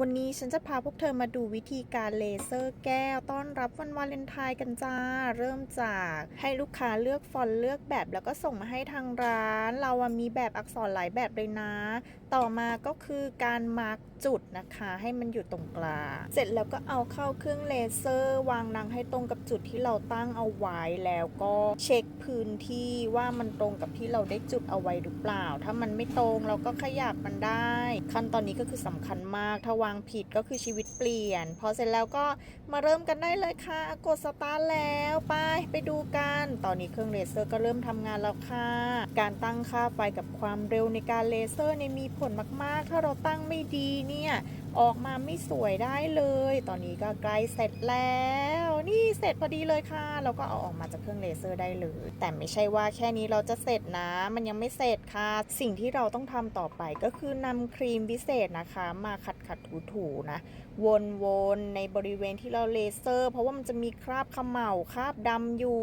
วันนี้ฉันจะพาพวกเธอมาดูวิธีการเลเซอร์แก้ว ต้อนรับวันวาเลนไทน์กันจ้า เริ่มจากให้ลูกค้าเลือกฟอนต์เลือกแบบแล้วก็ส่งมาให้ทางร้าน เรามีแบบอักษรหลายแบบเลยนะ ต่อมาก็คือการมาร์กจุดนะคะ ให้มันอยู่ตรงกลาง เสร็จแล้วก็เอาเข้าเครื่องเลเซอร์ วางนังให้ตรงกับจุดที่เราตั้งเอาไว้แล้วก็เช็คพื้นที่ว่ามันตรงกับที่เราได้จุดเอาไว้หรือเปล่า ถ้ามันไม่ตรงเราก็ขยับมันได้ ขั้นตอนนี้ก็คือสำคัญมากถ้าวางผิดก็คือชีวิตเปลี่ยน พอเสร็จแล้วก็มาเริ่มกันได้เลยค่ะ กดสตาร์ทแล้วไปไปดูกัน ตอนนี้เครื่องเลเซอร์ก็เริ่มทำงานแล้วค่ะ การตั้งค่าไฟกับความเร็วในการเลเซอร์เนี่ยมีผลมากๆ ถ้าเราตั้งไม่ดีเนี่ย ออกมาไม่สวยได้เลย ตอนนี้ก็ใกล้เสร็จแล้ว นี่เสร็จพอดีเลยค่ะเราก็เอาออกมาจากเครื่องเลเซอร์ได้เลย แต่ไม่ใช่ว่าแค่นี้เราจะเสร็จนะ มันยังไม่เสร็จค่ะ สิ่งที่เราต้องทำต่อไปก็คือนำครีมพิเศษนะคะ มาขัดขัดถูถูๆนะ วนๆในบริเวณที่เราเลเซอร์ เพราะว่ามันจะมีคราบเขม่าคราบดำอยู่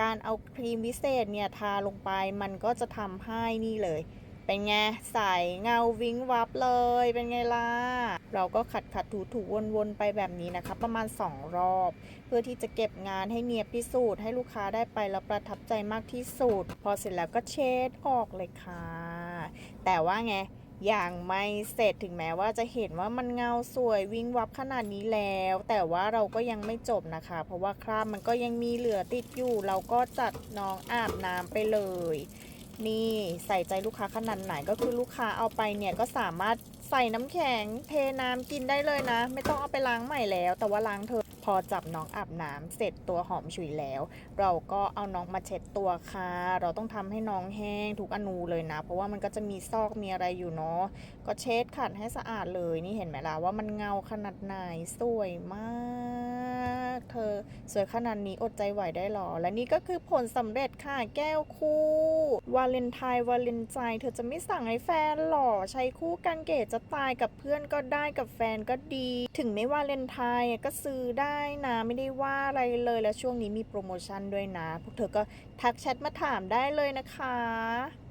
การเอาครีมพิเศษเนี่ยทาลงไปมันก็จะทำให้นี่เลยเป็นไงใสเงาวิ้งวับเลย เป็นไงล่ะ เราก็ขัดขัดถูถูวนๆไปแบบนี้นะคะ ประมาณ 2 รอบ เพื่อที่จะเก็บงานให้เนียบที่สุดให้ลูกค้าได้ไปแล้วประทับใจมากที่สุด พอเสร็จแล้วก็เช็ดออกเลยค่ะ แต่ว่าไงอยังไม่เสร็จถึงแม้ว่าจะเห็นว่ามันเงาสวยวิงวับขนาดนี้แล้ว แต่ว่าเราก็ยังไม่จบนะคะ เพราะว่าคราบมันก็ยังมีเหลือติดอยู่ เราก็จัดน้องอาบน้ำไปเลย นี่ใส่ใจลูกค้าขนาดไหนก็คือลูกค้าเอาไปเนี่ยก็สามารถ ใส่น้ำแข็งเทน้ำกินได้เลยนะ ไม่ต้องเอาไปล้างใหม่แล้ว แต่ว่าล้างเธอพอจับน้องอาบน้ำเสร็จตัวหอมฉุยแล้ว เราก็เอาน้องมาเช็ดตัวค่ะ เราต้องทำให้น้องแห้งทุกอนูเลยนะ เพราะว่ามันก็จะมีซอกมีอะไรอยู่เนาะก็เช็ดขัดให้สะอาดเลยนี่เห็นไหมล่ะว่ามันเงาขนาดไหนสวยมาก เธอ สวยขนาดนี้อดใจไหวได้หรอ และนี่ก็คือผลสำเร็จค่ะแก้วคู่ วาเลนไทน์วาเลนใจเธอจะไม่สั่งให้แฟนหรอ ใช้คู่กันเกตจะตายกับเพื่อนก็ได้กับแฟนก็ดี ถึงไม่วาเลนไทน์ก็ซื้อได้นะไม่ได้ว่าอะไรเลยแล้วช่วงนี้มีโปรโมชั่นด้วยนะ พวกเธอก็ทักแชทมาถามได้เลยนะคะ